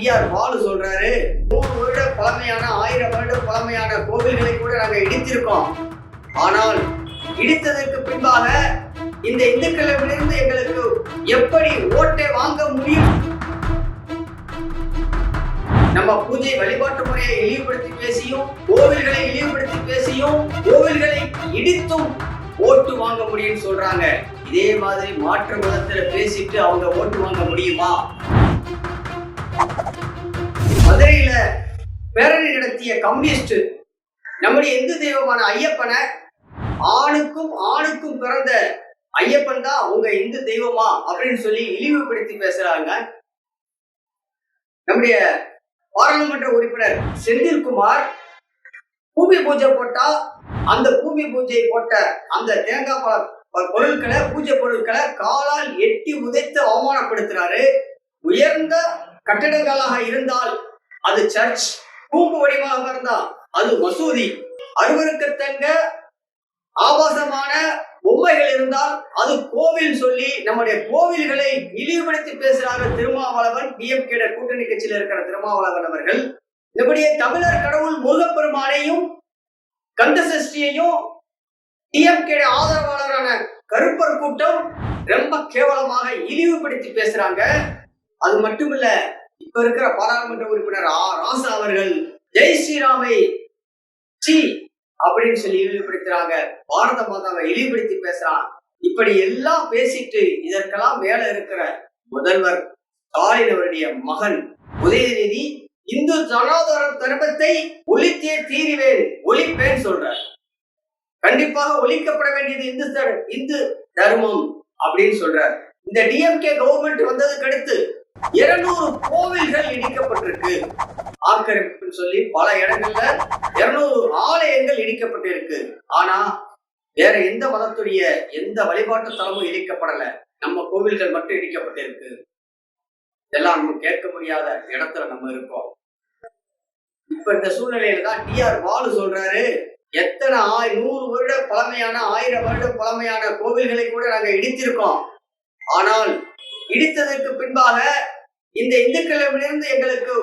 D R Balu சொல்றாரு. நூறு வருட பழமையான ஆயிரம் வருட பழமையான கோவில்களை கூட நாங்க இடித்திருக்கோம். ஆனால் இடித்ததற்கு பின்பாக இந்த இந்துக்களிடமிருந்து எங்களுக்கு எப்படி ஓட்டை வாங்க முடியும்? நம்ம பூஜை வழிபாட்டு முறையை இழிவுபடுத்தி பேசியும் கோவில்களை இழிவுபடுத்தி பேசியும் கோவில்களை இடித்தும் ஓட்டு வாங்க முடியும்னு சொல்றாங்க. இதே மாதிரி மாற்று மதத்துல பேசிட்டு அவங்க ஓட்டு வாங்க முடியுமா? மதுரையில பேரணி நடத்திய கம்யூனிஸ்ட் நம்முடைய இந்து தெய்வமான ஐயப்பனை ஆணுக்கும் ஆணுக்கும் பிறந்த ஐயப்பன் தான் உங்க இந்து தெய்வமா அப்படின்னு சொல்லி இழிவுபடுத்தி பேசுறாங்க. நம்முடைய பாராளுமன்ற உறுப்பினர் செந்தில்குமார் பூமி பூஜை போட்டா அந்த பூமி பூஜை போட்ட அந்த தேங்காய் பழ பொருட்களை பூஜை பொருட்களை காலால் எட்டி உதைத்து அவமானப்படுத்துறாரு. உயர்ந்த கட்டிடங்களாக இருந்தால் அது சர்ச் கூம்பு வடிவாக இருந்தா அது மசூதி. அருவருக்கத்தங்க ஆபாசமான பொம்மைகள் இருந்தால் அது கோவில் சொல்லி நம்முடைய கோவில்களை இழிவுபடுத்தி பேசுறாங்க திருமாவளவன் டிஎம்கே கூட்டணி கட்சியில் இருக்கிற திருமாவளவன் அவர்கள். நம்முடைய தமிழர் கடவுள் முருகப்பெருமானையும் கந்தசஷ்டியையும் டிஎம்கே ஆதரவாளரான கருப்பர் கூட்டம் ரொம்ப கேவலமாக இழிவுபடுத்தி பேசுறாங்க. அது மட்டுமில்ல இப்ப இருக்கிற பாராளுமன்ற உறுப்பினர் ஆ ராசா அவர்கள் ஜெய் ஸ்ரீராமை சி அப்படின்னு சொல்லி இழிவுபடுத்துறாங்க. பாரத மாதாவை இழிவுபடுத்தி பேசுறான். இப்படி எல்லாம் பேசிட்டு இதற்கெல்லாம் மேல இருக்கிற முதல்வர் ஸ்டாலின் அவருடைய மகன் உதயநிதி இந்து ஜனாதார தர்மத்தை ஒழித்தே தீருவேன் ஒழிப்பேன் சொல்றார். கண்டிப்பாக ஒழிக்கப்பட வேண்டியது இந்து இந்து தர்மம் அப்படின்னு சொல்றார். இந்த டிஎம்கே கவர்மெண்ட் வந்ததுக்கு அடுத்து இருநூறு கோவில்கள் இடிக்கப்பட்டிருக்கு. ஆக்கிரமிப்புன்னு சொல்லி பல இடங்கள்ல இருநூறு ஆலயங்கள் இடிக்கப்பட்டிருக்கு. ஆனா வேற எந்த மதத்துடைய எந்த வழிபாட்டு தலமும் இடிக்கப்படல. நம்ம கோவில்கள் மட்டும் இடிக்கப்பட்டிருக்கு. இதெல்லாம் நம்ம கேட்க முடியாத இடத்துல நம்ம இருக்கோம். இப்ப இந்த சூழ்நிலையில தான் டிஆர் பாலு சொல்றாரு எத்தனை ஆய் நூறு வருட பழமையான ஆயிரம் வருட பழமையான கோவில்களை கூட நாங்க இடித்திருக்கோம். ஆனால் இடித்ததற்கு பின்பாக இந்த இந்துக்களிடமிருந்து எங்களுக்கு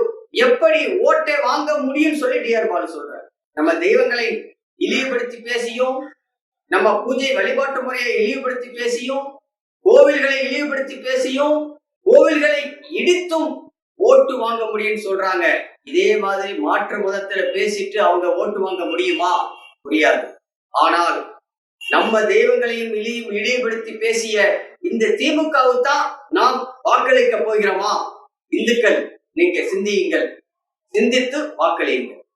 எப்படி ஓட்டை வாங்க முடியும்னு சொல்லி டிஆர் பாலு சொல்றாரு. நம்ம தெய்வங்களை இழிவுபடுத்தி பேசியும் நம்ம பூஜை வழிபாட்டு முறையை இழிவுபடுத்தி பேசியும் கோவில்களை இழிவுபடுத்தி பேசியும் கோவில்களை இடித்தும் ஓட்டு வாங்க முடியும்னு சொல்றாங்க. இதே மாதிரி மாற்று மதத்துல பேசிட்டு அவங்க ஓட்டு வாங்க முடியுமா? முடியாது ஆனால் நம்ம தெய்வங்களையும் இழியும் இழிவுபடுத்தி பேசிய இந்த திமுகவுத்தான் நாம் வாக்களிக்க போகிறோமா? இந்துக்கள் நீங்க சிந்தியுங்கள். சிந்தித்து வாக்களியுங்கள்.